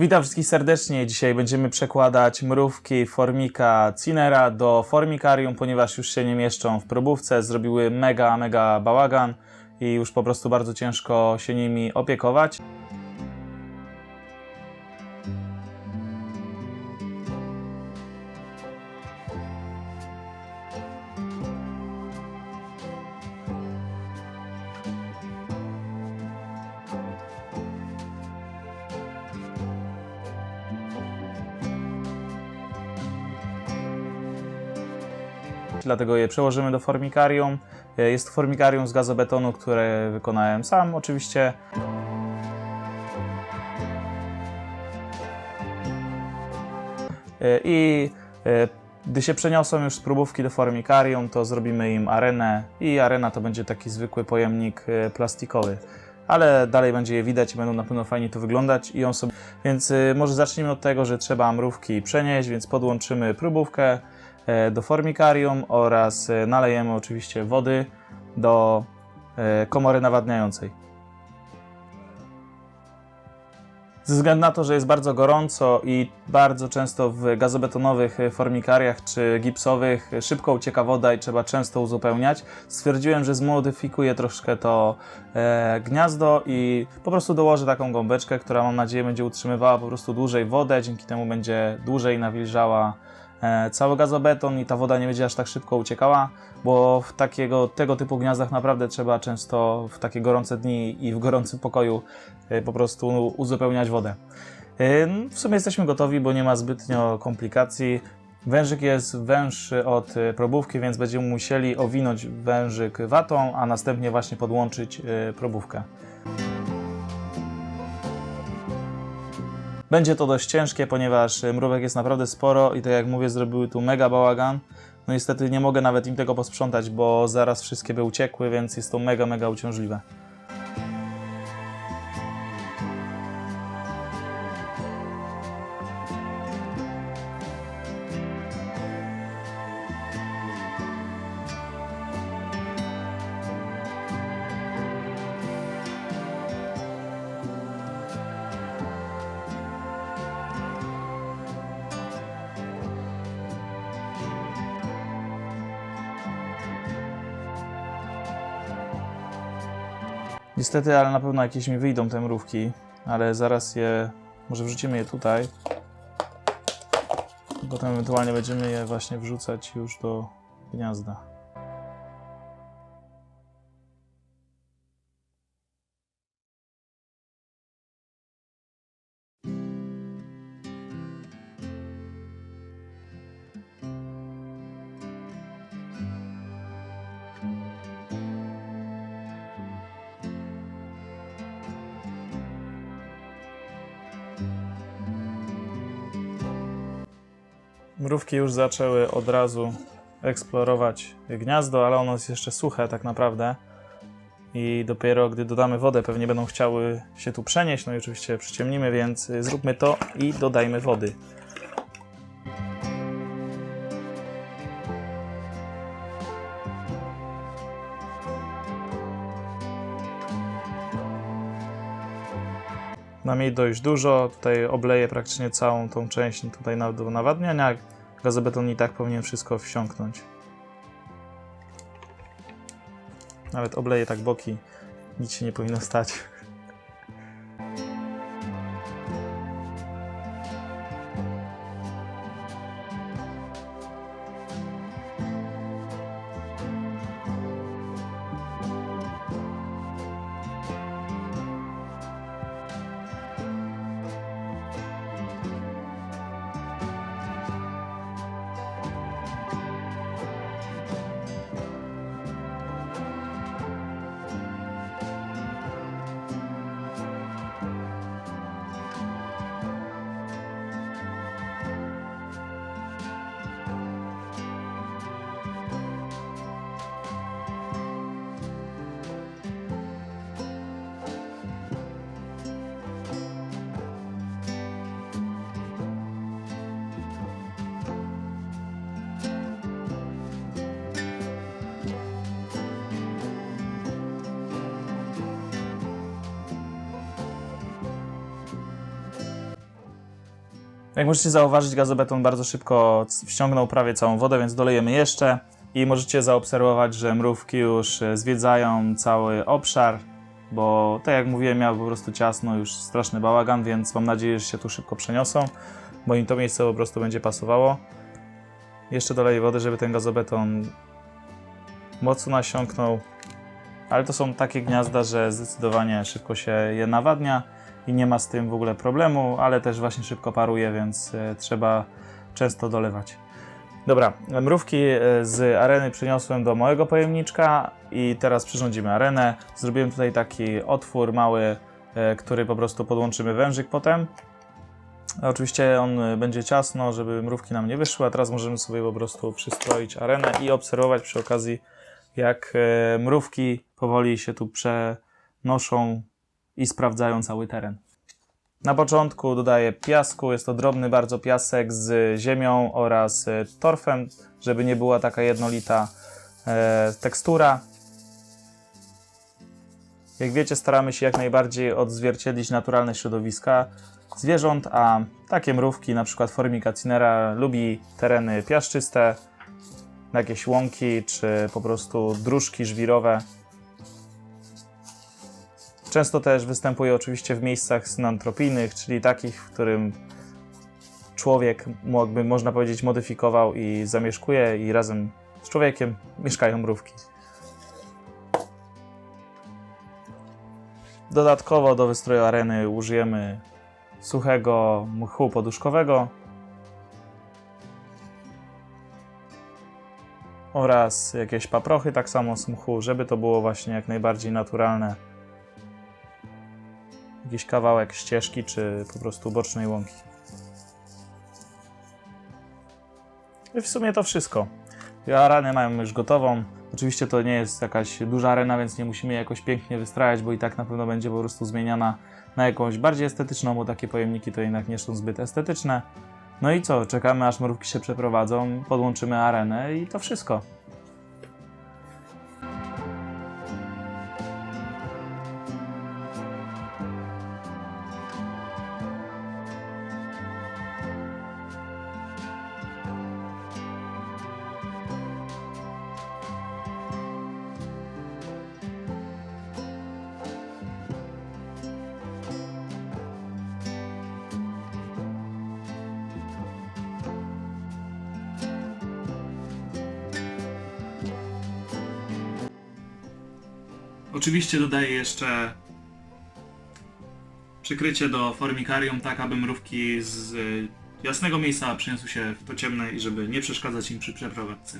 Witam wszystkich serdecznie. Dzisiaj będziemy przekładać mrówki formika Cinera do formikarium, ponieważ już się nie mieszczą w probówce. Zrobiły mega, mega bałagan i już po prostu bardzo ciężko się nimi opiekować. Dlatego je przełożymy do formikarium. E, Jest to formikarium z gazobetonu, które wykonałem sam oczywiście. E, I e, gdy się przeniosą już z próbówki do formikarium, to zrobimy im arenę i arena to będzie taki zwykły pojemnik plastikowy. Ale dalej będzie je widać i będą na pewno fajnie to wyglądać i on sobie... Więc może zacznijmy od tego, że trzeba mrówki przenieść, więc podłączymy próbówkę do formikarium oraz e, nalejemy oczywiście wody do e, komory nawadniającej. Ze względu na to, że jest bardzo gorąco i bardzo często w gazobetonowych e, formikariach czy gipsowych e, szybko ucieka woda i trzeba często uzupełniać, stwierdziłem, że zmodyfikuję troszkę to e, gniazdo i po prostu dołożę taką gąbeczkę, która mam nadzieję będzie utrzymywała po prostu dłużej wodę, dzięki temu będzie dłużej nawilżała e, cały gazobeton i ta woda nie będzie aż tak szybko uciekała, bo w takiego, tego typu gniazdach naprawdę trzeba często w takie gorące dni i w gorącym pokoju e, po prostu uzupełniać wodę. E, W sumie jesteśmy gotowi, bo nie ma zbytnio komplikacji. Wężyk jest węższy od e, probówki, więc będziemy musieli owinąć wężyk watą, a następnie właśnie podłączyć e, probówkę. Będzie to dość ciężkie, ponieważ e, mrówek jest naprawdę sporo i tak jak mówię, zrobiły tu mega bałagan. No niestety nie mogę nawet im tego posprzątać, bo zaraz wszystkie by uciekły, więc jest to mega, mega uciążliwe. Niestety, ale na pewno jakieś mi wyjdą te mrówki, ale zaraz je, może wrzucimy je tutaj. Potem ewentualnie będziemy je właśnie wrzucać już do gniazda. Mrówki już zaczęły od razu eksplorować gniazdo, ale ono jest jeszcze suche tak naprawdę. I dopiero gdy dodamy wodę, pewnie będą chciały się tu przenieść. No i oczywiście przyciemnimy, więc zróbmy to i dodajmy wody. Mam jej dość dużo. Tutaj obleję praktycznie całą tą część tutaj do nawadniania. Gazobeton i tak powinien wszystko wsiąknąć. Nawet obleję tak boki. Nic się nie powinno stać. Jak możecie zauważyć, gazobeton bardzo szybko wściągnął prawie całą wodę, więc dolejemy jeszcze. I możecie zaobserwować, że mrówki już e, zwiedzają cały obszar, bo tak jak mówiłem, miał po prostu ciasno, już straszny bałagan, więc mam nadzieję, że się tu szybko przeniosą, bo im to miejsce po prostu będzie pasowało. Jeszcze doleję wody, żeby ten gazobeton mocno nasiąknął. Ale to są takie gniazda, że zdecydowanie szybko się je nawadnia i nie ma z tym w ogóle problemu, ale też właśnie szybko paruje, więc e, trzeba często dolewać. Dobra, mrówki e, z areny przyniosłem do mojego pojemniczka i teraz przyrządzimy arenę. Zrobiłem tutaj taki otwór mały, e, który po prostu podłączymy wężyk potem. Oczywiście on będzie ciasno, żeby mrówki nam nie wyszły, a teraz możemy sobie po prostu przystroić arenę i obserwować przy okazji, jak mrówki powoli się tu przenoszą i sprawdzają cały teren. Na początku dodaję piasku, jest to drobny bardzo piasek z ziemią oraz e, torfem, żeby nie była taka jednolita e, tekstura. Jak wiecie, staramy się jak najbardziej odzwierciedlić naturalne środowiska zwierząt, a takie mrówki, na przykład Formica cinera, lubi tereny piaszczyste, jakieś łąki czy po prostu dróżki żwirowe. Często też występuje oczywiście w miejscach synantropijnych, czyli takich, w którym człowiek, mógłby, można powiedzieć, modyfikował i zamieszkuje i razem z człowiekiem mieszkają mrówki. Dodatkowo do wystroju areny użyjemy suchego mchu poduszkowego oraz jakieś paprochy tak samo z mchu, żeby to było właśnie jak najbardziej naturalne jakiś kawałek ścieżki, czy po prostu bocznej łąki. I w sumie to wszystko. Areny mają już gotową. Oczywiście to nie jest jakaś duża arena, więc nie musimy jakoś pięknie wystrajać, bo i tak na pewno będzie po prostu zmieniana na jakąś bardziej estetyczną, bo takie pojemniki to jednak nie są zbyt estetyczne. No i co? Czekamy aż mrówki się przeprowadzą, podłączymy arenę i to wszystko. Oczywiście dodaję jeszcze przykrycie do formikarium, tak aby mrówki z y, jasnego miejsca przeniosły się w to ciemne i żeby nie przeszkadzać im przy przeprowadzce.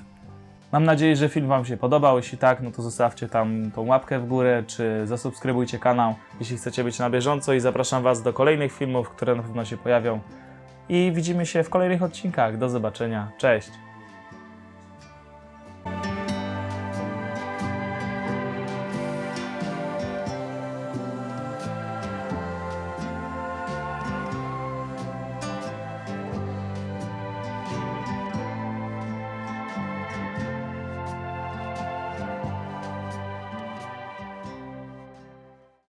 Mam nadzieję, że film Wam się podobał. Jeśli tak, no to zostawcie tam tą łapkę w górę, czy zasubskrybujcie kanał, jeśli chcecie być na bieżąco i zapraszam Was do kolejnych filmów, które na pewno się pojawią. I widzimy się w kolejnych odcinkach. Do zobaczenia. Cześć!